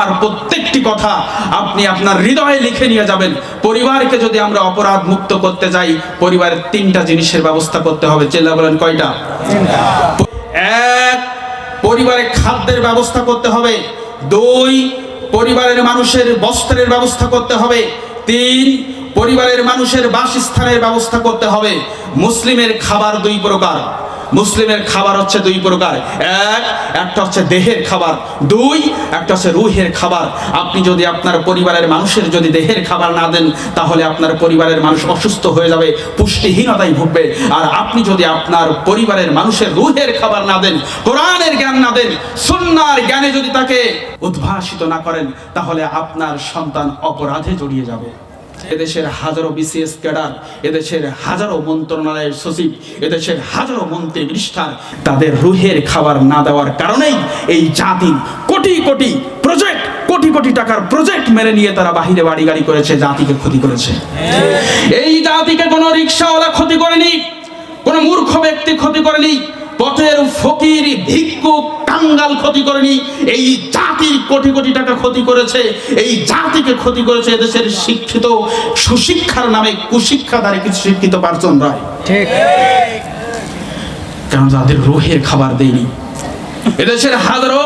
আমার প্রত্যেকটি কথা আপনি আপনার হৃদয়ে লিখে নিয়ে যাবেন। পরিবারকে যদি আমরা অপরাধ মুক্ত করতে যাই, পরিবারের তিনটা জিনিসের ব্যবস্থা করতে হবে। চেল্লা বলেন কয়টা? এক, পরিবারে খাদ্যের ব্যবস্থা করতে হবে। দুই, পরিবারের মানুষের বস্ত্রের ব্যবস্থা করতে হবে। তিন, পরিবারের মানুষের বাসস্থানের ব্যবস্থা করতে হবে। মুসলিমের খাবার দুই প্রকার। মুসলিমের খাবার হচ্ছে দুই প্রকার। এক, একটা হচ্ছে দেহের খাবার। দুই, একটা হচ্ছে রুহের খাবার। আপনি যদি আপনার পরিবারের মানুষের যদি দেহের খাবার না দেন, তাহলে আপনার পরিবারের মানুষ অসুস্থ হয়ে যাবে, পুষ্টিহীনতায় ভুগবে। আর আপনি যদি আপনার পরিবারের মানুষের রুহের খাবার না দেন, কোরআনের জ্ঞান না দেন, সুন্নার জ্ঞানে যদি তাকে উদ্ভাসিত না করেন, তাহলে আপনার সন্তান অপরাধে জড়িয়ে যাবে। এদেশের হাজারো বিসিএস ক্যাডার এদেশের হাজারো মন্ত্রণালয়ের সচিব এদেশের হাজারো মন্ত্রী মিনিস্টার তাদের রুহের খাবার না দেওয়ার কারণেই এই জাতির কোটি কোটি প্রজেক্ট কোটি কোটি টাকার প্রজেক্ট মেনে নিয়ে তারা বাহিরে বাড়ি গাড়ি করেছে জাতিকে ক্ষতি করেছে। এই জাতিকে কোনো রিক্সাওয়ালা ক্ষতি করেনি কোনো মূর্খ ব্যক্তি ক্ষতি করেনি পথের ফকির ভিক্ষুক কাঙ্গাল ক্ষতি করেনি এই জাতির কোটি কোটি টাকা ক্ষতি করেছে এই জাতিকে ক্ষতি করেছে এদেশের শিক্ষিত সুশিক্ষার নামে কুশিক্ষা দ্বারা কিছু শিক্ষিত পার্জন রায় ঠিক। কারণ যাদের রোহের খাবার দেয়নি? এদেশের হাজারো